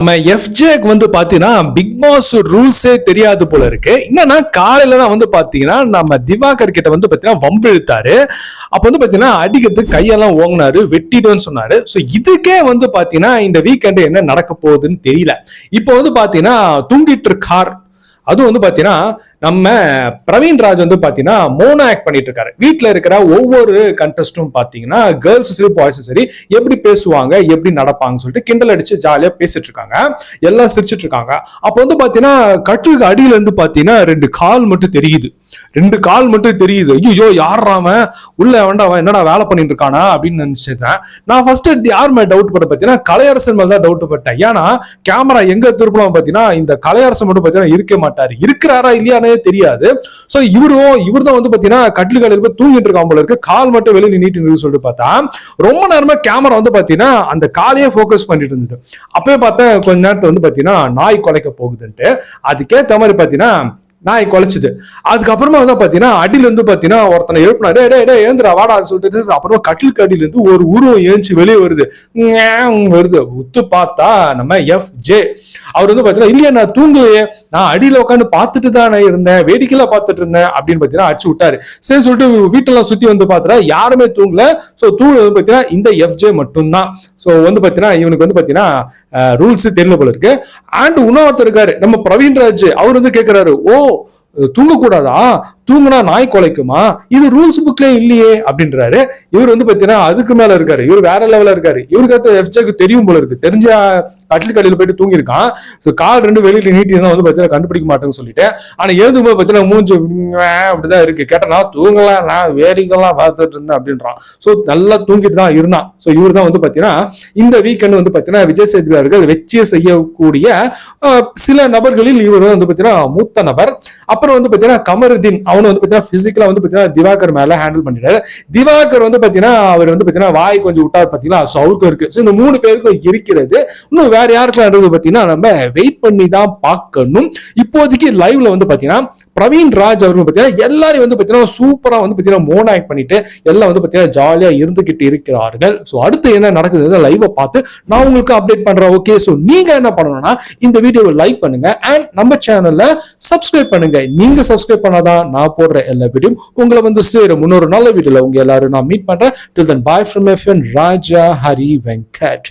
நம்ம எஃப்ஜேக்கு வந்து பார்த்தீங்கன்னா பிக் பாஸ் ரூல்ஸே தெரியாது போல இருக்கு. என்னன்னா காலையில தான் வந்து பார்த்தீங்கன்னா நம்ம திவாகர் கிட்ட வந்து பார்த்தீங்கன்னா வம்பு இழுத்தாரு. அப்போ வந்து பார்த்தீங்கன்னா அடிக்கிறதுக்கு கையெல்லாம் ஓங்கினாரு வெட்டிடுன்னு சொன்னாரு. ஸோ இதுக்கே வந்து பார்த்தீங்கன்னா இந்த வீக்கெண்டு என்ன நடக்க போகுதுன்னு தெரியல. இப்போ வந்து பார்த்தீங்கன்னா தூங்கிட்டு இருக்கார் அதுவும் வந்து பார்த்தீங்கன்னா நம்ம பிரவீன் ராஜ் வந்து பார்த்தீங்கன்னா மோனோ ஆக்ட் பண்ணிட்டு இருக்காரு. வீட்டில் இருக்கிற ஒவ்வொரு கண்டஸ்டும் பார்த்தீங்கன்னா கேர்ள்ஸ் சரி பாய்ஸும் சரி எப்படி பேசுவாங்க எப்படி நடப்பாங்கன்னு சொல்லிட்டு கிண்டல் அடிச்சு ஜாலியாக பேசிட்டு இருக்காங்க. எல்லாம் சிரிச்சிட்டு இருக்காங்க. அப்போ வந்து பார்த்தீங்கன்னா கட்டிலுக்கு அடியில இருந்து பார்த்தீங்கன்னா ரெண்டு கால் மட்டும் தெரியுது. ரெண்டு கால் மட்டும் தெரியுது. ஐயோ யாராம உள்ள வேண்டாம் அவன் என்னடா வேலை பண்ணிட்டு இருக்கானா அப்படின்னு நினைச்சிட்டேன். நான் ஃபர்ஸ்ட் யார் மேல டவுட் பட்ட பார்த்தீங்கன்னா கலையரசன் மேல தான் டவுட் பட்டேன். ஏன்னா கேமரா எங்க திருப்பலாம் பார்த்தீங்கன்னா இந்த கலையரசன் மட்டும் பார்த்தீங்கன்னா இருக்க மாட்டாரு. இருக்கிறாரா இல்லையானே தெரியாது. சோ இவரும் இவர் தான் வந்து பாத்தீங்கன்னா கட்டில் காலையில் தூங்கிட்டு இருக்கான் போல இருக்கு. கால் மட்டும் வெளியில நீட்டு இருக்கு சொல்லிட்டு பார்த்தா ரொம்ப நேரமா கேமரா வந்து பாத்தீங்கன்னா அந்த காலையே ஃபோக்கஸ் பண்ணிட்டு இருந்தது. அப்பவே பார்த்தேன் கொஞ்ச நேரத்துல வந்து பாத்தீங்கன்னா நாய் குலைக்க போகுதுன்ட்டு. அதுக்கேத்த மாதிரி பாத்தீங்கன்னா நாய் குலைச்சிது. அதுக்கப்புறமா வந்து பாத்தீங்கன்னா அடியில இருந்து பாத்தீங்கன்னா ஒருத்தனை எழுப்பினா டே டே டே ஏந்திரா வாடா சொல்லிட்டு அப்புறமா கட்டிலுக்கு அடியில இருந்து ஒரு உருவம் ஏஞ்சி வெளியே வருது. வருது. உத்து பார்த்தா நம்ம எஃப் ஜே அவர் வந்து பாத்தீங்கன்னா இல்லையா நான் தூங்கலையே. நான் அடியில உட்காந்து பார்த்துட்டு தானே இருந்தேன். வேடிக்கையில பார்த்துட்டு இருந்தேன். அப்படின்னு பாத்தீங்கன்னா அடிச்சு விட்டாரு. சரி சொல்லிட்டு வீட்டெல்லாம் சுத்தி வந்து பார்த்தா யாருமே தூங்கல. சோ தூங்க வந்து பாத்தீங்கன்னா இந்த எஃப் ஜே மட்டும்தான். சோ வந்து பாத்தீங்கன்னா இவனுக்கு வந்து பாத்தீங்கன்னா ரூல்ஸ் தெரியல போல இருக்கு. அண்ட் இன்னொருத்தர் இருக்காரு நம்ம பிரவீன் ராஜ் அவர் வந்து கேக்குறாரு ஓ தூங்கக்கூடாதா? தூங்குனா நாய் குலைக்குமா? இது ரூல்ஸ் புக்லயே இல்லையே அப்படின்றாரு. இவர் வந்து பாத்தீங்கன்னா அதுக்கு மேல இருக்காரு. இவர் வேற லெவல்ல இருக்காரு. இவருக்கு அடுத்து எஃப்ஜேக்கு தெரியும் போல இருக்கு. தெரிஞ்ச கட்டில் கடையில் போயிட்டு தூங்கியிருக்கான். ஸோ கால் ரெண்டு வெளியில நீட்டி இருந்தா வந்து பாத்தீங்கன்னா கண்டுபிடிக்க மாட்டேன்னு சொல்லிட்டு ஆனா எழுதும் போது பாத்தீங்கன்னா மூஞ்சி அப்படிதான் இருக்கு. கேட்டனா தூங்கலாம் நான் வேடிக்கைலாம் பார்த்துட்டு இருந்தேன் அப்படின்றான். ஸோ நல்லா தூங்கிட்டு தான் இருந்தான். ஸோ இவர் தான் வந்து பாத்தீங்கன்னா இந்த வீக்கெண்ட் வந்து பாத்தீங்கன்னா விஜய் சேதுபதி அவர்கள் வெற்றியை செய்யக்கூடிய சில நபர்களில் இவர் வந்து பாத்தீங்கன்னா மூத்த நபர். அப்புறம் வந்து பாத்தீங்கன்னா கமருதீன் அவன் வந்து பாத்தீங்கன்னா பிசிக்கலா வந்து பாத்தீங்கன்னா திவாகர் மேல ஹேண்டில் பண்ணிட்டாரு. திவாகர் வந்து பாத்தீங்கன்னா அவர் வந்து பாத்தீங்கன்னா வாய் கொஞ்சம் விட்டார் பாத்தீங்கன்னா ஸோ அவருக்கும் இருக்கு. ஸோ இந்த மூணு பேருக்கும் இருக்கிறது. இன்னும் வேற யாருக்கெல்லாம் இருக்குது பாத்தீங்கன்னா நம்ம வெயிட் பண்ணி தான் பார்க்கணும். இப்போதைக்கு லைவ்ல வந்து பாத்தீங்கன்னா பிரவீன் ராஜ் அவர்கள் பார்த்தீங்கன்னா எல்லாரையும் வந்து பார்த்தீங்கன்னா சூப்பராக வந்து பார்த்தீங்கன்னா மோன் ஆக்ட் பண்ணிட்டு எல்லாம் வந்து பார்த்தீங்கன்னா ஜாலியாக இருந்துகிட்டு இருக்கிறார்கள். ஸோ அடுத்து என்ன நடக்குது லைவை பார்த்து நான் உங்களுக்கு அப்டேட் பண்ணுறேன் ஓகே ஸோ நீங்கள் என்ன பண்ணணும்னா இந்த வீடியோவை லைக் பண்ணுங்க அண்ட் நம்ம சேனல்ல சப்ஸ்கிரைப் பண்ணுங்க. நீங்க சப்ஸ்கிரைப் பண்ணாதான் நான் போடுற எல்லா வீடியோ உங்களை வந்து சேரும். இன்னொரு நல்ல வீடியோல உங்க எல்லாரும் நான் மீட் பண்றேன். Till then bye from F Raja Hari Venkat